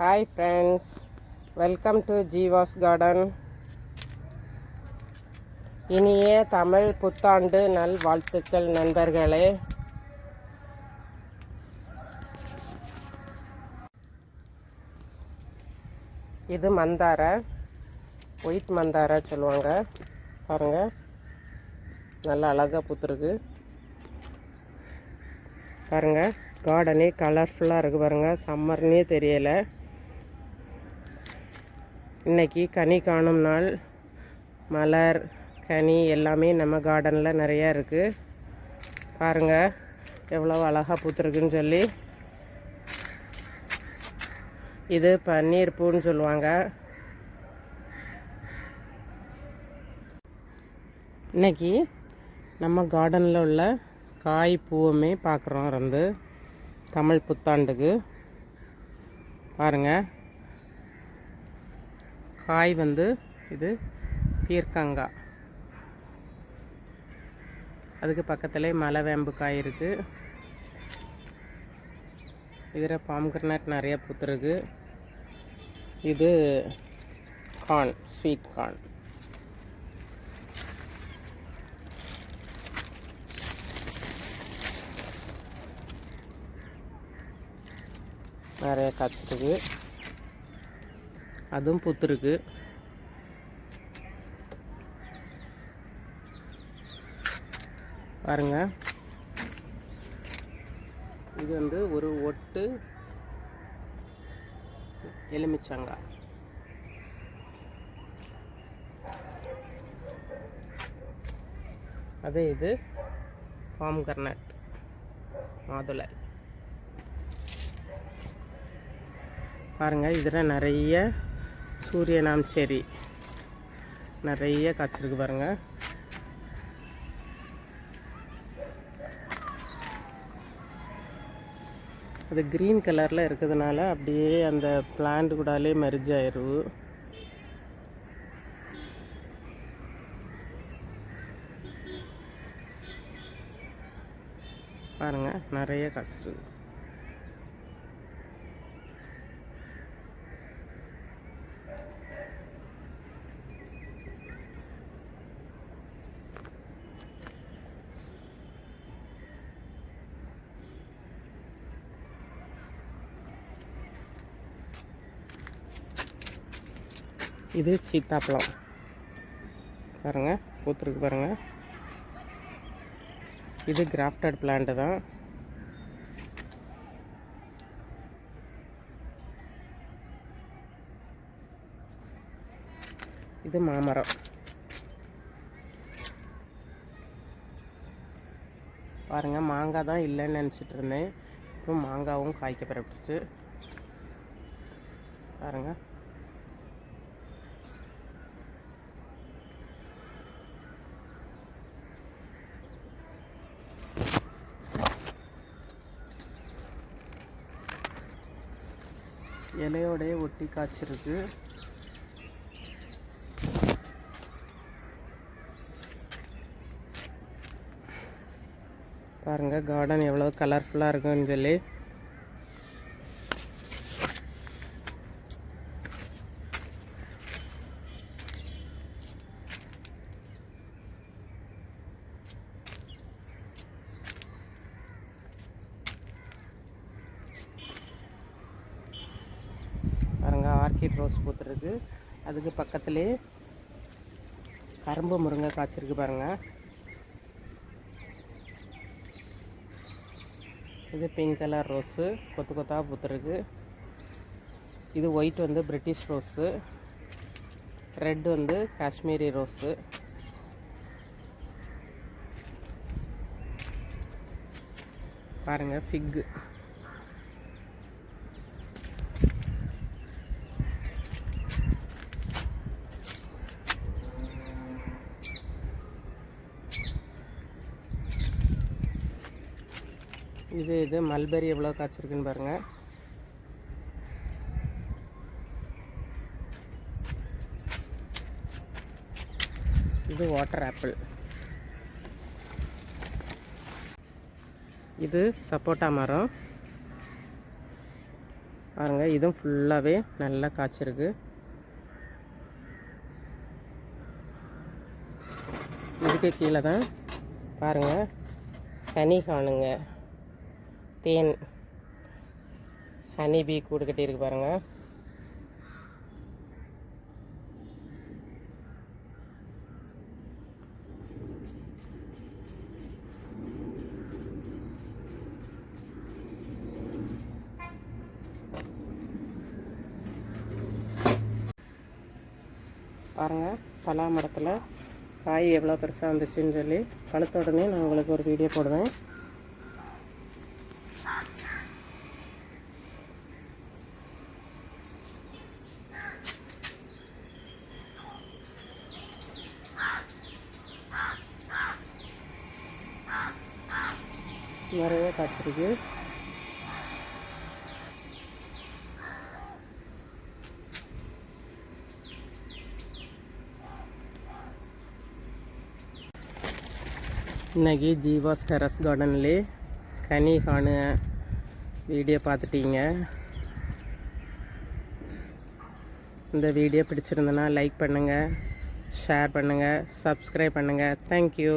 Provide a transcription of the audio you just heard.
Hi friends welcome to Jeeva's garden இனிய தமிழ் புத்தாண்டு நல் வாழ்த்துக்கள் நண்பர்களே. இது மந்தார ஒயிட் மந்தார சொல்லுவாங்க. பாருங்கள் நல்லா அழகாக பூத்துருக்கு. பாருங்கள் கார்டனே கலர்ஃபுல்லாக இருக்குது பாருங்கள் சம்மர்னே தெரியலை. இன்னைக்கு கனி காணும் நாள். மலர் கனி எல்லாமே நம்ம கார்டனில் நிறையா இருக்குது பாருங்கள் எவ்வளோ அழகாக பூத்துருக்குன்னு சொல்லி. இது பன்னீர் பூன்னு சொல்லுவாங்க. இன்னைக்கு நம்ம கார்டனில் உள்ள காய் பூவுமே பார்க்குறோம் வந்து தமிழ் புத்தாண்டுக்கு. பாருங்கள் காய் வந்து இது பீர்க்கங்காய் அதுக்கு பக்கத்துலேயே மலைவேம்பு காய் இருக்குது இதில் பாம்கிரனட் நிறைய பூத்துருக்கு இது கார்ன் ஸ்வீட் கார்ன் நிறைய காய்ச்சிருக்கு. அதுவும் பூத்துருக்கு. பாருங்க. இது வந்து ஒரு ஒட்டு எலுமிச்சங்காய் அதே இது பாம் கர்னட் மாதுளை. பாருங்கள் இதில் நிறைய சூரியனாம் செரி. நிறைய காய்ச்சிருக்கு பாருங்கள் அது க்ரீன் கலரில் இருக்கிறதுனால அப்படியே அந்த பிளான்ட் கூடாலே மெரிஜ் ஆயிரும் பாருங்கள் நிறைய காய்ச்சிருக்கு. இது சீத்தாப்பழம். பாருங்க பூத்துருக்கு பாருங்க. இது கிராஃப்டட் பிளான்ட் தான். இது மாமரம். பாருங்க மாங்காய் தான் இல்லைன்னு நினச்சிட்டு இருந்தேன். இப்போ மாங்காவும் காய்க்க பிறப்பிட்டு பாருங்க. இலையோடைய ஒட்டி காய்ச்சிருக்கு. பாருங்க கார்டன் எவ்வளோ கலர்ஃபுல்லாக இருக்குன்னு சொல்லி பாருங்க ஆர்கிட் ரோஸ் பூத்துருக்கு. அதுக்கு பக்கத்துலேயே கரும்பு முருங்கை காய்ச்சிருக்கு பாருங்க. இது பிங்க் கலர் ரோஸு கொத்து கொத்தாக பூத்துருக்கு. இது ஒயிட் வந்து பிரிட்டிஷ் ரோஸு ரெட் வந்து காஷ்மீரி ரோஸு பாருங்க ஃபிக்கு இது இது மல்பெரி எவ்வளோ காய்ச்சிருக்குன்னு பாருங்க. இது வாட்டர் ஆப்பிள் இது சப்போட்டா மரம். பாருங்கள் இதுவும் ஃபுல்லாகவே நல்லா காய்ச்சிருக்கு. இதுக்கு கீழே தான் பாருங்கள் கனி காணுங்க. தேன் ஹனி பீ கூடு கட்டியிருக்கு பாருங்கள் பாருங்கள் பலா மரத்தில் காய் எவ்வளோ பெருசாக வந்துச்சுன்னு சொல்லி பழுத்த உடனே நான் உங்களுக்கு ஒரு வீடியோ போடுவேன். நிறைய காய்ச்சிருக்கு. இன்னைக்கு ஜீவாஸ் டெரஸ் கார்டன்லே கனி காண வீடியோ பார்த்துட்டீங்க. இந்த வீடியோ பிடிச்சிருந்தனா லைக் பண்ணுங்கள் ஷேர் பண்ணுங்கள் சப்ஸ்கிரைப் பண்ணுங்கள் தேங்க்யூ